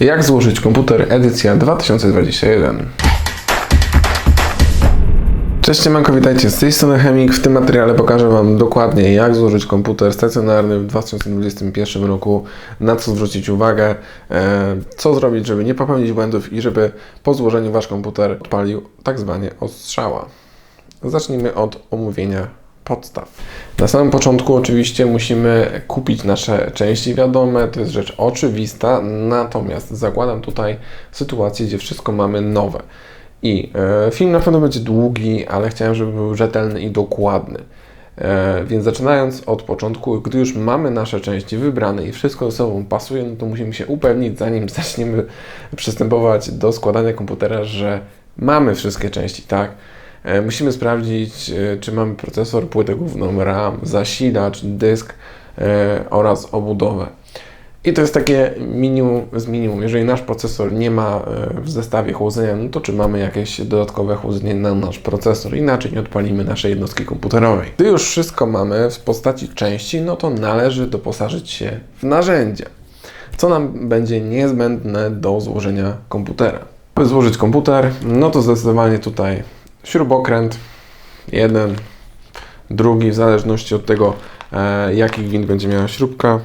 Jak złożyć komputer edycja 2021? Cześć, siemanko, witajcie z tej strony Chemik. W tym materiale pokażę Wam dokładnie jak złożyć komputer stacjonarny w 2021 roku, na co zwrócić uwagę, e, co zrobić, żeby nie popełnić błędów i żeby po złożeniu Wasz komputer odpalił tak zwanie ostrzała. Zacznijmy od omówienia podstaw. Na samym początku oczywiście musimy kupić nasze części wiadome, to jest rzecz oczywista, natomiast zakładam tutaj sytuację, gdzie wszystko mamy nowe. I e, film na pewno będzie długi, ale chciałem, żeby był rzetelny i dokładny. E, więc zaczynając od początku, gdy już mamy nasze części wybrane i wszystko ze sobą pasuje, no to musimy się upewnić, zanim zaczniemy przystępować do składania komputera, że mamy wszystkie części, tak? E, musimy sprawdzić, e, czy mamy procesor, płytę główną, RAM, zasilacz, dysk e, oraz obudowę. I to jest takie minimum z minimum. Jeżeli nasz procesor nie ma w zestawie chłodzenia, no to czy mamy jakieś dodatkowe chłodzenie na nasz procesor? Inaczej nie odpalimy naszej jednostki komputerowej. Gdy już wszystko mamy w postaci części, no to należy doposażyć się w narzędzia. Co nam będzie niezbędne do złożenia komputera? Aby złożyć komputer, no to zdecydowanie tutaj śrubokręt, jeden, drugi, w zależności od tego, e, jaki gwint będzie miała śrubka.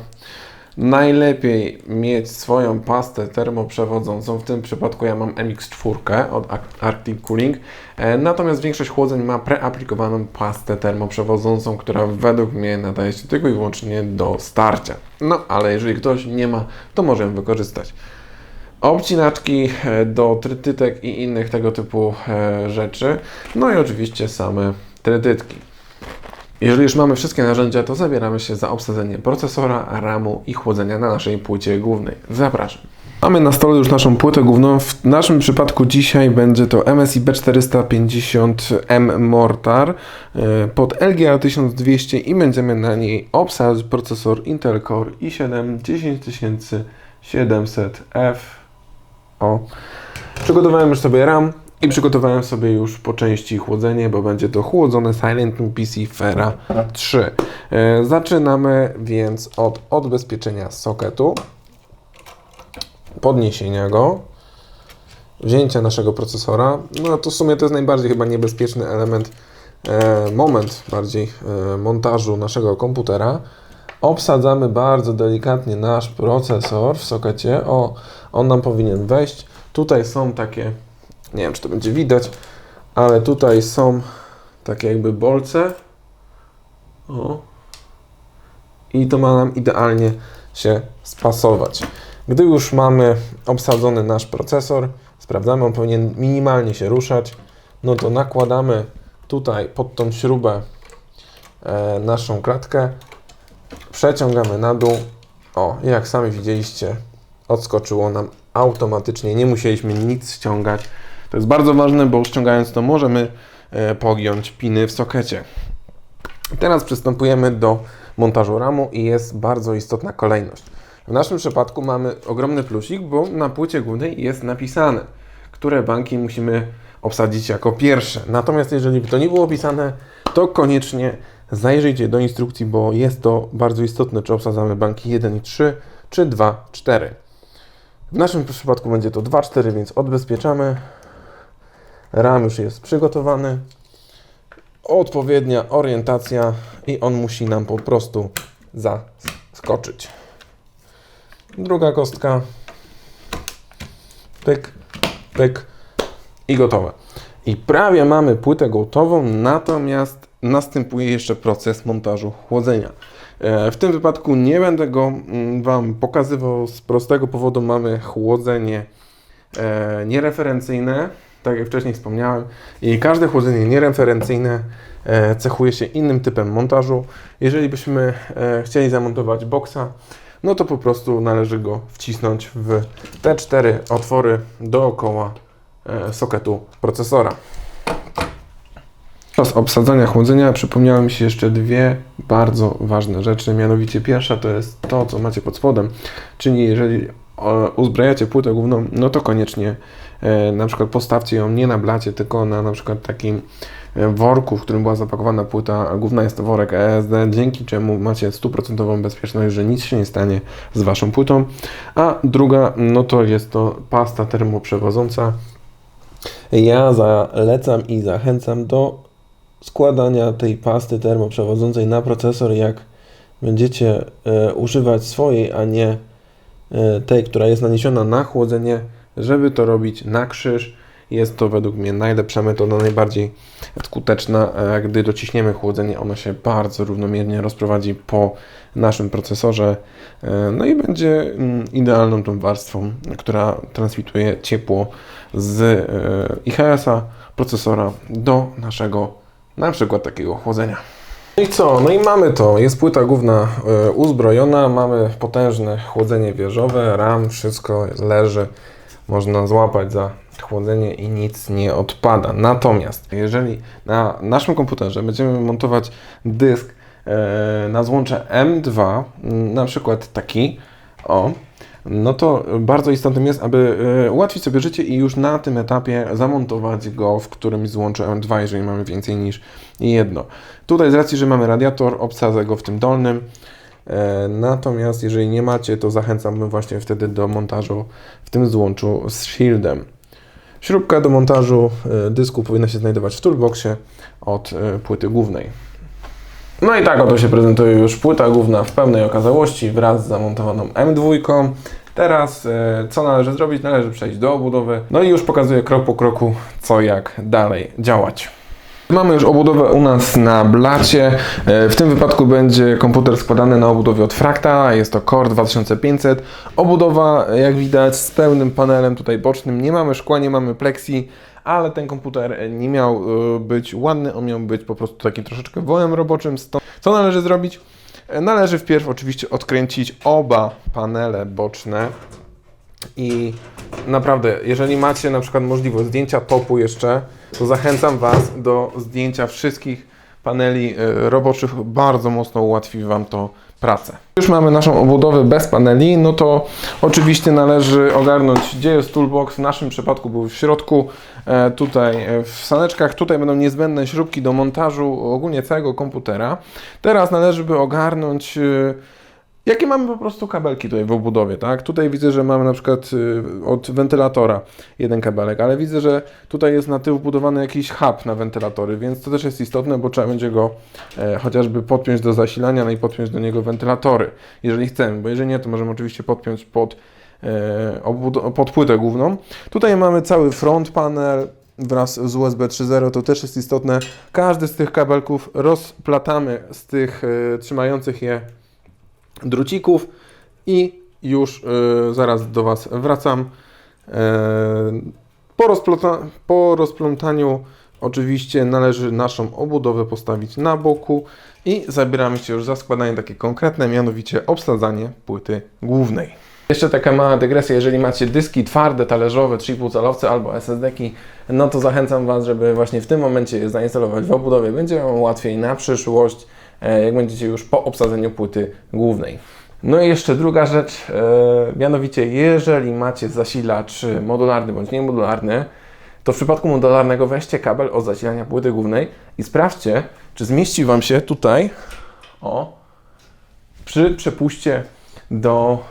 Najlepiej mieć swoją pastę termoprzewodzącą. W tym przypadku ja mam MX4 od Arctic Cooling. E, natomiast większość chłodzeń ma preaplikowaną pastę termoprzewodzącą, która według mnie nadaje się tylko i wyłącznie do starcia. No, ale jeżeli ktoś nie ma, to może ją wykorzystać. Obcinaczki e, do trytytek i innych tego typu e, rzeczy. No i oczywiście same trytytki. Jeżeli już mamy wszystkie narzędzia, to zabieramy się za obsadzenie procesora, RAMu i chłodzenia na naszej płycie głównej. Zapraszam. Mamy na stole już naszą płytę główną. W naszym przypadku dzisiaj będzie to MSI B450M Mortar e, pod LGA 1200 i będziemy na niej obsadzać procesor Intel Core i7 10700F. O. Przygotowałem już sobie RAM i przygotowałem sobie już po części chłodzenie, bo będzie to chłodzone Silent PC Fera 3. E, zaczynamy więc od odbezpieczenia soketu, podniesienia go, wzięcia naszego procesora. No to w sumie to jest najbardziej chyba niebezpieczny element, e, moment bardziej e, montażu naszego komputera. Obsadzamy bardzo delikatnie nasz procesor w sokecie. O, on nam powinien wejść. Tutaj są takie nie wiem, czy to będzie widać, ale tutaj są takie jakby bolce. O. I to ma nam idealnie się spasować. Gdy już mamy obsadzony nasz procesor, sprawdzamy, on powinien minimalnie się ruszać, no to nakładamy tutaj pod tą śrubę e, naszą klatkę, przeciągamy na dół. O, jak sami widzieliście, odskoczyło nam automatycznie, nie musieliśmy nic ściągać. To jest bardzo ważne, bo ściągając to możemy e, pogiąć piny w sokecie. Teraz przystępujemy do montażu ramu i jest bardzo istotna kolejność. W naszym przypadku mamy ogromny plusik, bo na płycie głównej jest napisane, które banki musimy obsadzić jako pierwsze. Natomiast jeżeli by to nie było opisane, to koniecznie zajrzyjcie do instrukcji, bo jest to bardzo istotne, czy obsadzamy banki 1 i 3, czy 2, 4. W naszym przypadku będzie to 2, 4, więc odbezpieczamy. RAM już jest przygotowany. Odpowiednia orientacja i on musi nam po prostu zaskoczyć. Druga kostka. Pyk, pyk i gotowe. I prawie mamy płytę gotową, natomiast następuje jeszcze proces montażu chłodzenia. E, w tym wypadku nie będę go mm, Wam pokazywał z prostego powodu. Mamy chłodzenie e, niereferencyjne, tak jak wcześniej wspomniałem, i każde chłodzenie niereferencyjne e, cechuje się innym typem montażu. Jeżeli byśmy chcieli zamontować boksa, no to po prostu należy go wcisnąć w te cztery otwory dookoła soketu procesora. Podczas obsadzania chłodzenia przypomniały mi się jeszcze dwie bardzo ważne rzeczy. Mianowicie pierwsza to jest to, co macie pod spodem, czyli jeżeli o, uzbrajacie płytę główną, no to koniecznie e, na przykład postawcie ją nie na blacie, tylko na na przykład takim e, worku, w którym była zapakowana płyta główna, jest to worek ESD, dzięki czemu macie stuprocentową bezpieczność, że nic się nie stanie z Waszą płytą. A druga, no to jest to pasta termoprzewodząca. Ja zalecam i zachęcam do składania tej pasty termoprzewodzącej na procesor, jak będziecie e, używać swojej, a nie e, tej, która jest naniesiona na chłodzenie, żeby to robić na krzyż. Jest to według mnie najlepsza metoda, najbardziej skuteczna. Gdy dociśniemy chłodzenie, ono się bardzo równomiernie rozprowadzi po naszym procesorze, e, no i będzie mm, idealną tą warstwą, która transmituje ciepło z IHS-a, procesora do naszego na przykład takiego chłodzenia. No i co? No i mamy to. Jest płyta główna e, uzbrojona, mamy potężne chłodzenie wieżowe, RAM, wszystko leży. Można złapać za chłodzenie i nic nie odpada. Natomiast jeżeli na naszym komputerze będziemy montować dysk e, na złącze M2, m, na przykład taki, o, no to bardzo istotnym jest, aby e, ułatwić sobie życie i już na tym etapie zamontować go w którymś z łączy M2, jeżeli mamy więcej niż jedno. Tutaj z racji, że mamy radiator, obsadzę go w tym dolnym. E, Natomiast jeżeli nie macie, to zachęcam właśnie wtedy do montażu w tym złączu z shieldem. Śrubka do montażu e, dysku powinna się znajdować w toolboxie od płyty głównej. No i tak oto się prezentuje już płyta główna w pełnej okazałości wraz z zamontowaną M2. Teraz e, co należy zrobić? Należy przejść do obudowy. No i już pokazuję krok po kroku, co jak dalej działać. Mamy już obudowę u nas na blacie. E, W tym wypadku będzie komputer składany na obudowie od Fracta. Jest to Core 2500. Obudowa, jak widać, z pełnym panelem tutaj bocznym. Nie mamy szkła, nie mamy plexi, ale ten komputer nie miał e, być ładny, on miał być po prostu takim troszeczkę wolem roboczym. Co należy zrobić? E, Należy wpierw oczywiście odkręcić oba panele boczne i naprawdę, jeżeli macie na przykład możliwość zdjęcia topu jeszcze, to zachęcam Was do zdjęcia wszystkich paneli e, roboczych. Bardzo mocno ułatwi Wam to pracę. Już mamy naszą obudowę bez paneli, no to oczywiście należy ogarnąć, gdzie jest toolbox. W naszym przypadku był w środku, e, tutaj e, w saneczkach. Tutaj będą niezbędne śrubki do montażu ogólnie całego komputera. Teraz należy by ogarnąć e, Jakie mamy po prostu kabelki tutaj w obudowie, tak? Tutaj widzę, że mamy na przykład y, od wentylatora jeden kabelek, ale widzę, że tutaj jest na tył wbudowany jakiś hub na wentylatory, więc to też jest istotne, bo trzeba będzie go e, chociażby podpiąć do zasilania, no i podpiąć do niego wentylatory, jeżeli chcemy, bo jeżeli nie, to możemy oczywiście podpiąć pod, e, pod płytę główną. Tutaj mamy cały front panel, wraz z USB 3.0, to też jest istotne. Każdy z tych kabelków rozplatamy z tych e, trzymających je drucików i już y, zaraz do Was wracam. E, po, rozplata, po rozplątaniu oczywiście należy naszą obudowę postawić na boku i zabieramy się już za składanie takie konkretne, mianowicie obsadzanie płyty głównej. Jeszcze taka mała dygresja, jeżeli macie dyski twarde, talerzowe, 3,5 calowce albo SSD-ki, no to zachęcam Was, żeby właśnie w tym momencie je zainstalować w obudowie. Będzie łatwiej na przyszłość, e, jak będziecie już po obsadzeniu płyty głównej. No i jeszcze druga rzecz, e, mianowicie jeżeli macie zasilacz modularny bądź niemodularny, to w przypadku modularnego weźcie kabel od zasilania płyty głównej i sprawdźcie, czy zmieści Wam się tutaj, o, przy przepuście do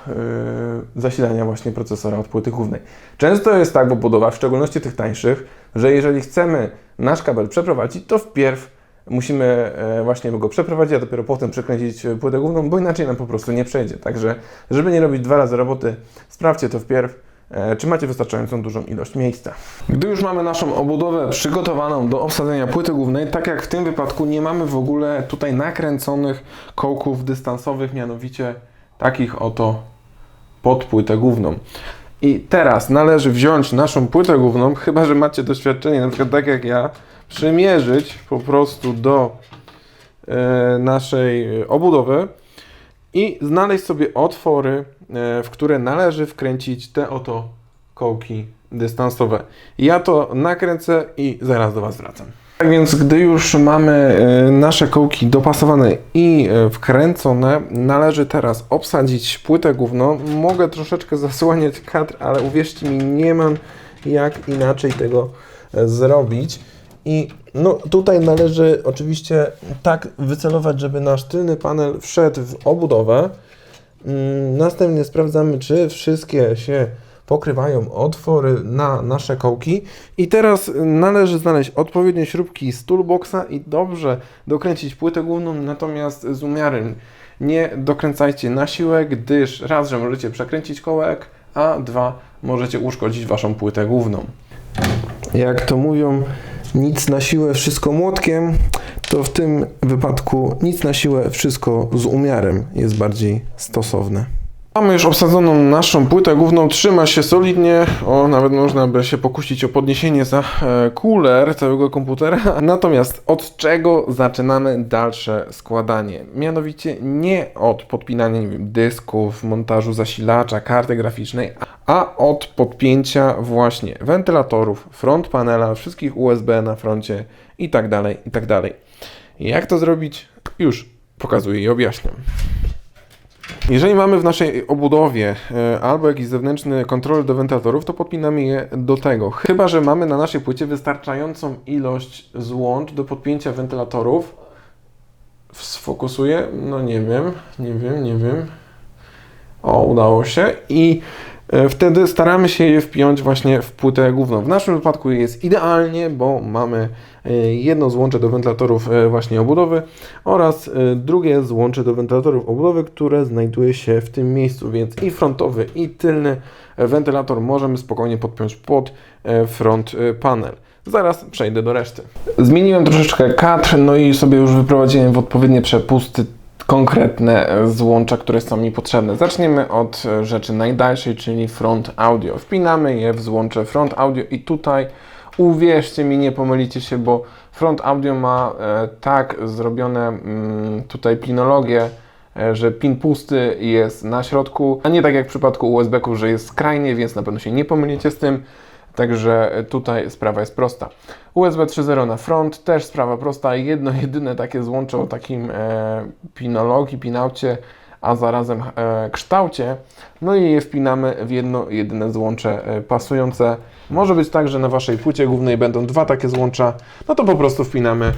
y, zasilania właśnie procesora od płyty głównej. Często jest tak w obudowach, w szczególności tych tańszych, że jeżeli chcemy nasz kabel przeprowadzić, to wpierw musimy e, właśnie go przeprowadzić, a dopiero potem przekręcić e, płytę główną, bo inaczej nam po prostu nie przejdzie. Także, żeby nie robić dwa razy roboty, sprawdźcie to wpierw, e, czy macie wystarczającą dużą ilość miejsca. Gdy już mamy naszą obudowę przygotowaną do obsadzenia płyty głównej, tak jak w tym wypadku nie mamy w ogóle tutaj nakręconych kołków dystansowych, mianowicie takich oto pod płytę główną. I teraz należy wziąć naszą płytę główną, chyba że macie doświadczenie, na przykład tak jak ja, przymierzyć po prostu do e, naszej obudowy i znaleźć sobie otwory, e, w które należy wkręcić te oto kołki dystansowe. Ja to nakręcę i zaraz do Was wracam. Tak więc, gdy już mamy e, nasze kołki dopasowane i e, wkręcone, należy teraz obsadzić płytę główną. Mogę troszeczkę zasłaniać kadr, ale uwierzcie mi, nie mam jak inaczej tego e, zrobić. I no, tutaj należy oczywiście tak wycelować, żeby nasz tylny panel wszedł w obudowę. Mm, Następnie sprawdzamy, czy wszystkie się pokrywają otwory na nasze kołki. I teraz należy znaleźć odpowiednie śrubki z toolboxa i dobrze dokręcić płytę główną, natomiast z umiarem. Nie dokręcajcie na siłę, gdyż raz, że możecie przekręcić kołek, a dwa, możecie uszkodzić Waszą płytę główną. Jak to mówią, nic na siłę, wszystko młotkiem, to w tym wypadku nic na siłę, wszystko z umiarem jest bardziej stosowne. Mamy już obsadzoną naszą płytę główną, trzyma się solidnie, o nawet można by się pokusić o podniesienie za e, cooler całego komputera. Natomiast od czego zaczynamy dalsze składanie? Mianowicie nie od podpinania nie wiem, dysków, montażu zasilacza, karty graficznej, a od podpięcia właśnie wentylatorów, front panela, wszystkich USB na froncie i tak dalej, i tak. Jak to zrobić? Już pokazuję i objaśniam. Jeżeli mamy w naszej obudowie e, albo jakiś zewnętrzny kontroler do wentylatorów, to podpinamy je do tego. Chyba, że mamy na naszej płycie wystarczającą ilość złącz do podpięcia wentylatorów. Sfokusuję? No nie wiem, nie wiem, nie wiem. O, udało się. I wtedy staramy się je wpiąć właśnie w płytę główną. W naszym wypadku jest idealnie, bo mamy e, jedno złącze do wentylatorów e, właśnie obudowy oraz e, drugie złącze do wentylatorów obudowy, które znajduje się w tym miejscu, więc i frontowy i tylny e, wentylator możemy spokojnie podpiąć pod e, front e, panel. Zaraz przejdę do reszty. Zmieniłem troszeczkę kadr, no i sobie już wyprowadziłem w odpowiednie przepusty konkretne złącza, które są mi potrzebne. Zaczniemy od e, rzeczy najdalszej, czyli front audio. Wpinamy je w złącze front audio i tutaj uwierzcie mi, nie pomylicie się, bo front audio ma e, tak zrobione mm, tutaj plinologię, e, że pin pusty jest na środku, a nie tak jak w przypadku USB-ków, że jest skrajnie, więc na pewno się nie pomylicie z tym. Także tutaj sprawa jest prosta. USB 3.0 na front, też sprawa prosta. Jedno jedyne takie złącze o takim e, pinologii, pinaucie, a zarazem e, kształcie. No i je wpinamy w jedno jedyne złącze e, pasujące. Może być tak, że na Waszej płycie głównej będą dwa takie złącza, no to po prostu wpinamy e,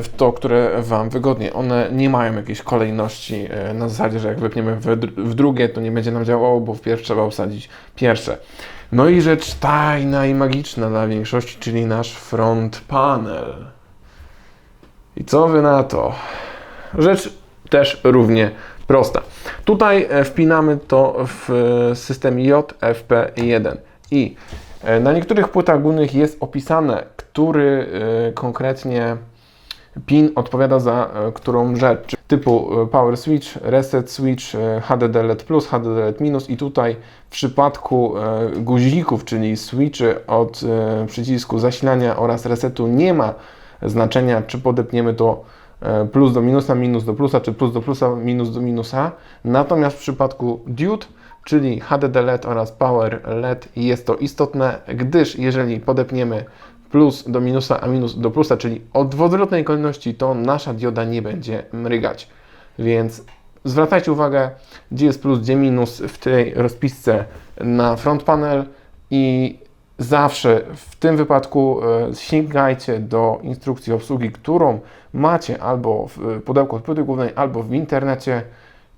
w to, które Wam wygodnie. One nie mają jakiejś kolejności e, na zasadzie, że jak wypniemy w, w drugie, to nie będzie nam działało, bo wpierw trzeba usadzić pierwsze. No i rzecz tajna i magiczna dla większości, czyli nasz front panel. I co Wy na to? Rzecz też równie prosta. Tutaj e, wpinamy to w e, systemie JFP1 i e, na niektórych płytach głównych jest opisane, który konkretnie pin odpowiada za którą rzecz, typu e, power switch, reset switch, e, HDD LED HDD LED minus i tutaj w przypadku e, guzików, czyli switchy od przycisku zasilania oraz resetu nie ma znaczenia, czy podepniemy to plus do minusa, minus do plusa, czy plus do plusa, minus do minusa. Natomiast w przypadku diode, czyli HDD LED oraz Power LED jest to istotne, gdyż jeżeli podepniemy plus do minusa, a minus do plusa, czyli od odwrotnej kolejności, to nasza dioda nie będzie mrygać. Więc zwracajcie uwagę, gdzie jest plus, gdzie minus w tej rozpisce na front panel i zawsze w tym wypadku e, sięgajcie do instrukcji obsługi, którą macie albo w pudełku płyty głównej, albo w internecie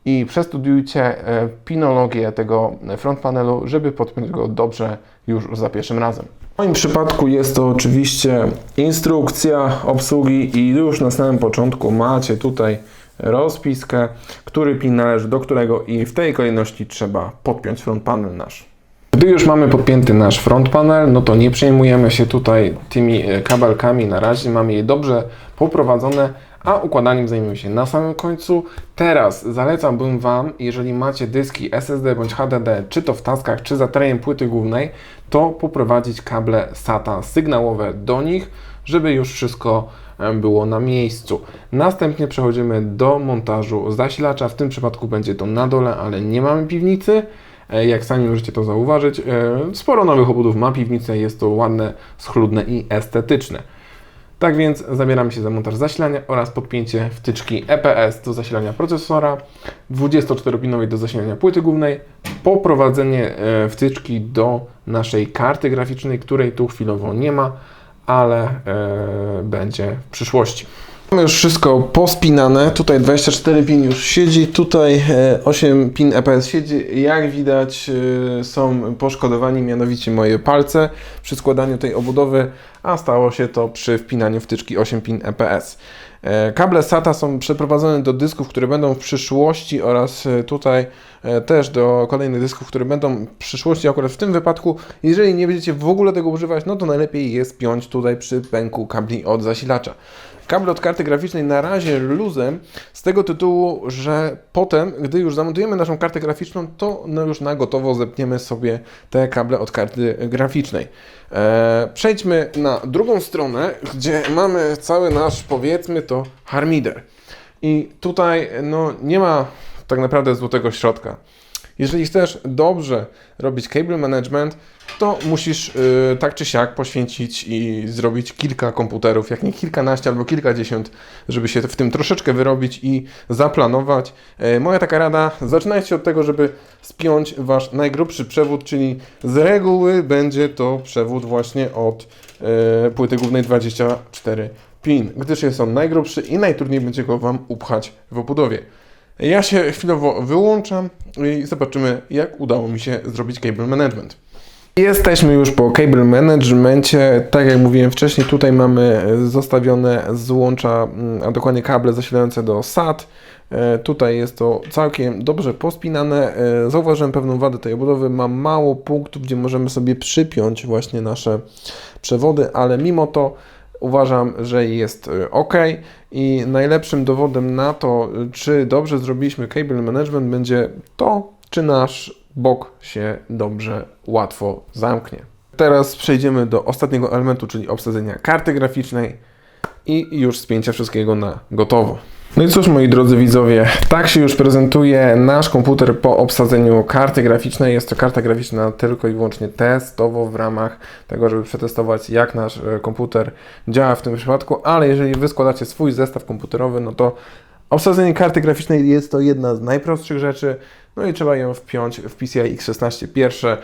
i przestudiujcie e, pinologię tego front panelu, żeby podpiąć go dobrze już za pierwszym razem. W moim przypadku jest to oczywiście instrukcja obsługi i już na samym początku macie tutaj rozpiskę, który pin należy do którego i w tej kolejności trzeba podpiąć front panel nasz. Gdy już mamy podpięty nasz front panel, no to nie przejmujemy się tutaj tymi e, kabelkami na razie, mamy je dobrze poprowadzone, a układaniem zajmiemy się na samym końcu. Teraz zalecałbym Wam, jeżeli macie dyski SSD bądź HDD, czy to w taskach, czy za trejem płyty głównej, to poprowadzić kable SATA sygnałowe do nich, żeby już wszystko było na miejscu. Następnie przechodzimy do montażu zasilacza. W tym przypadku będzie to na dole, ale nie mamy piwnicy. E, Jak sami możecie to zauważyć, e, sporo nowych obudów ma piwnicę, jest to ładne, schludne i estetyczne. Tak więc zabieramy się za montaż zasilania oraz podpięcie wtyczki EPS do zasilania procesora, 24-pinowej do zasilania płyty głównej, poprowadzenie e, wtyczki do naszej karty graficznej, której tu chwilowo nie ma, ale e, będzie w przyszłości. Mamy już wszystko pospinane. Tutaj 24 pin już siedzi, tutaj e, 8 pin EPS siedzi. Jak widać e, są poszkodowani mianowicie moje palce przy składaniu tej obudowy, a stało się to przy wpinaniu wtyczki 8 pin EPS. E, Kable SATA są przeprowadzone do dysków, które będą w przyszłości oraz e, tutaj e, też do kolejnych dysków, które będą w przyszłości. Akurat w tym wypadku, jeżeli nie będziecie w ogóle tego używać, no to najlepiej jest piąć tutaj przy pęku kabli od zasilacza. Kable od karty graficznej na razie luzem z tego tytułu, że potem, gdy już zamontujemy naszą kartę graficzną, to no już na gotowo zepniemy sobie te kable od karty graficznej. E, przejdźmy na drugą stronę, gdzie mamy cały nasz, powiedzmy to, harmider. I tutaj no, nie ma tak naprawdę złotego środka. Jeżeli chcesz dobrze robić cable management, to musisz y, tak czy siak poświęcić i zrobić kilka komputerów, jak nie kilkanaście albo kilkadziesiąt, żeby się w tym troszeczkę wyrobić i zaplanować. E, moja taka rada, zaczynajcie od tego, żeby spiąć Wasz najgrubszy przewód, czyli z reguły będzie to przewód właśnie od e, płyty głównej 24 pin, gdyż jest on najgrubszy i najtrudniej będzie go Wam upchać w obudowie. Ja się chwilowo wyłączam i zobaczymy, jak udało mi się zrobić cable management. Jesteśmy już po cable managemencie. Tak jak mówiłem wcześniej, tutaj mamy zostawione złącza, mm, a dokładnie kable zasilające do SAT. E, Tutaj jest to całkiem dobrze pospinane. E, Zauważyłem pewną wadę tej obudowy. Ma mało punktów, gdzie możemy sobie przypiąć właśnie nasze przewody, ale mimo to uważam, że jest e, ok i najlepszym dowodem na to, czy dobrze zrobiliśmy cable management będzie to, czy nasz bok się dobrze, łatwo zamknie. Teraz przejdziemy do ostatniego elementu, czyli obsadzenia karty graficznej i już spięcia wszystkiego na gotowo. No i cóż, moi drodzy widzowie, tak się już prezentuje nasz komputer po obsadzeniu karty graficznej. Jest to karta graficzna tylko i wyłącznie testowo w ramach tego, żeby przetestować, jak nasz e, komputer działa w tym przypadku, ale jeżeli wy składacie swój zestaw komputerowy, no to obsadzenie karty graficznej jest to jedna z najprostszych rzeczy, no i trzeba ją wpiąć w PCI X16 pierwsze,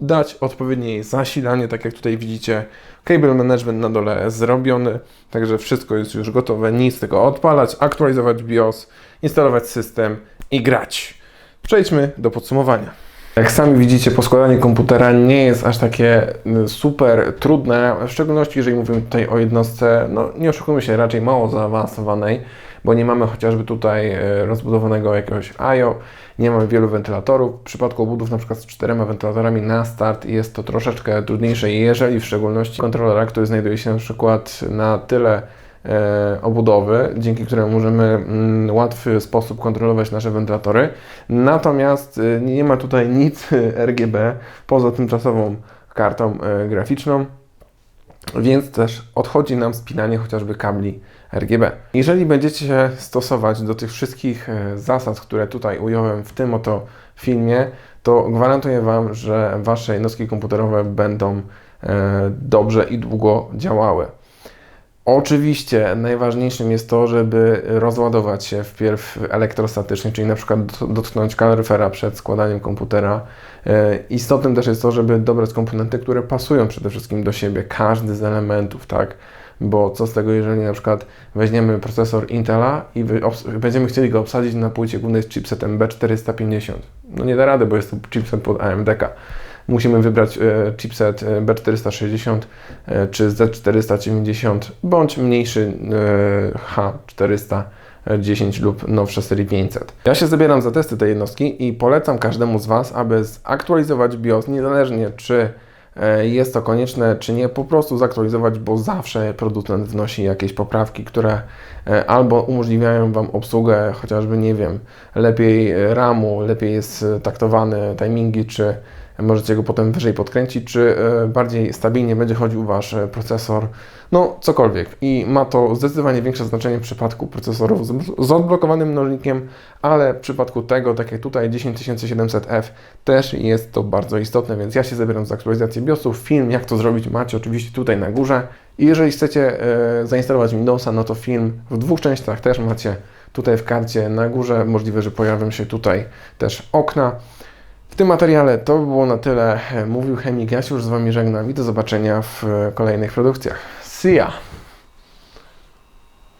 dać odpowiednie zasilanie, tak jak tutaj widzicie. Cable management na dole zrobiony, także wszystko jest już gotowe, nic tylko odpalać, aktualizować BIOS, instalować system i grać. Przejdźmy do podsumowania. Jak sami widzicie, poskładanie komputera nie jest aż takie y, super trudne, w szczególności jeżeli mówimy tutaj o jednostce, no nie oszukujmy się, raczej mało zaawansowanej, bo nie mamy chociażby tutaj y, rozbudowanego jakiegoś IO, nie mamy wielu wentylatorów. W przypadku obudów na przykład z czterema wentylatorami na start jest to troszeczkę trudniejsze, jeżeli w szczególności kontrolera, który znajduje się na przykład na tyle e, obudowy, dzięki któremu możemy mm, w łatwy sposób kontrolować nasze wentylatory. Natomiast e, nie ma tutaj nic RGB poza tymczasową kartą e, graficzną, więc też odchodzi nam spinanie chociażby kabli RGB. Jeżeli będziecie się stosować do tych wszystkich e, zasad, które tutaj ująłem w tym oto filmie, to gwarantuję Wam, że Wasze jednostki komputerowe będą e, dobrze i długo działały. Oczywiście najważniejszym jest to, żeby rozładować się wpierw elektrostatycznie, czyli na przykład dotknąć kaloryfera przed składaniem komputera. E, Istotnym też jest to, żeby dobrać komponenty, które pasują przede wszystkim do siebie, każdy z elementów, tak? Bo co z tego, jeżeli na przykład weźmiemy procesor Intela i będziemy chcieli go obsadzić na płycie głównej z chipsetem B450. No nie da rady, bo jest to chipset pod AMD-ka musimy wybrać e, chipset e, B460 e, czy Z490 bądź mniejszy H410 lub nowsze serii 500. Ja się zabieram za testy tej jednostki i polecam każdemu z Was, aby zaktualizować BIOS niezależnie czy jest to konieczne, czy nie, po prostu zaktualizować, bo zawsze producent wnosi jakieś poprawki, które albo umożliwiają Wam obsługę chociażby, nie wiem, lepiej RAMu, lepiej jest taktowany timingi, czy możecie go potem wyżej podkręcić, czy e, bardziej stabilnie będzie chodził Wasz e, procesor, no cokolwiek. I ma to zdecydowanie większe znaczenie w przypadku procesorów z, odblokowanym mnożnikiem, ale w przypadku tego, tak jak tutaj 10700F, też jest to bardzo istotne, więc ja się zabieram za aktualizację BIOSów. Film, jak to zrobić, macie oczywiście tutaj na górze I jeżeli chcecie e, zainstalować Windowsa, no to film w dwóch częściach też macie tutaj w karcie na górze. Możliwe, że pojawią się tutaj też okna. W tym materiale to by było na tyle. Mówił Chemik, ja się już z Wami żegnam i do zobaczenia w kolejnych produkcjach. See ya!